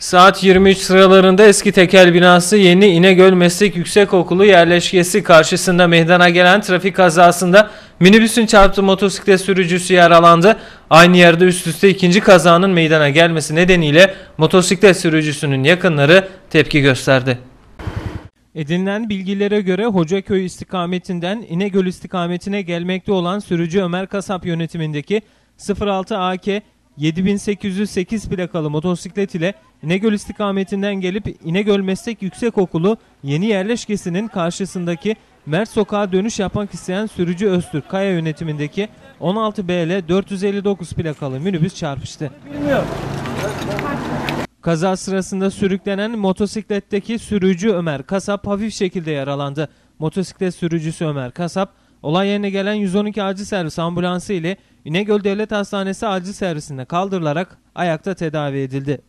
Saat 23 sıralarında eski tekel binası Yeni İnegöl Meslek Yüksekokulu yerleşkesi karşısında meydana gelen trafik kazasında minibüsün çarptığı motosiklet sürücüsü yaralandı. Aynı yerde üst üste ikinci kazanın meydana gelmesi nedeniyle motosiklet sürücüsünün yakınları tepki gösterdi. Edinilen bilgilere göre Hocaköy istikametinden İnegöl istikametine gelmekte olan sürücü Ömer Kasap yönetimindeki 06 AK 7808 plakalı motosiklet ile İnegöl istikametinden gelip İnegöl Meslek Yüksekokulu yeni yerleşkesinin karşısındaki Mert Sokağa dönüş yapmak isteyen sürücü Öztürk Kaya yönetimindeki 16 BL 459 plakalı minibüs çarpıştı. Kaza sırasında sürüklenen motosikletteki sürücü Ömer Kasap hafif şekilde yaralandı. Motosiklet sürücüsü Ömer Kasap, olay yerine gelen 112 acil servis ambulansı ile İnegöl Devlet Hastanesi acil servisinde kaldırılarak ayakta tedavi edildi.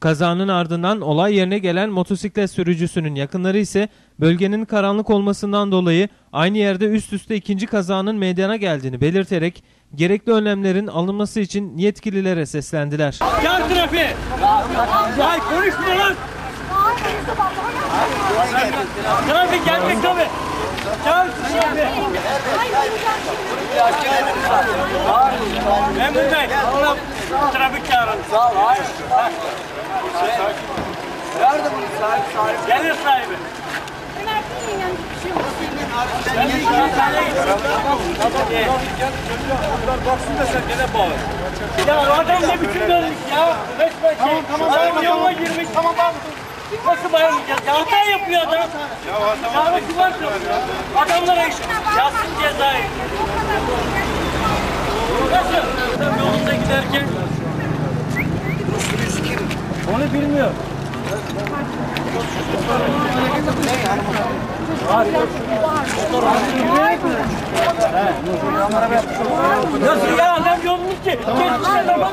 Kazanın ardından olay yerine gelen motosiklet sürücüsünün yakınları ise bölgenin karanlık olmasından dolayı aynı yerde üst üste ikinci kazanın meydana geldiğini belirterek gerekli önlemlerin alınması için yetkililere seslendiler. Yan trafiğe. Ay konuşma lan. Trafik gelmek tabi. Çağır şu trafiğe. Memur Bey. Trafik çağırın. Sağ ol. Hayır. Nerede bunun sahibi? sahibi? Gelir sahibi. Ben bir. Baksın da sen gene bağır. Ya adam ne biçim dönmüş ya? Resmen şey. Adam yoluna girmiş. Tamam abi. Bayılmayacağız? Ya hata yapıyor adam. Ya hata var Adamlara iş. Yazsın cezayı. Nasıl? Adam yolunda giderken. Onu bilmiyor. Nasıl ya adam yolunu ki? Geçmiş adama.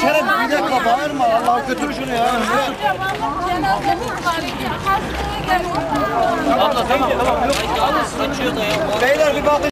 Şeref bir dakika bağırma. Allah götür şunu ya. Abla tamam tamam. Yok, kaçıyor da ya. Beyler bir bakın.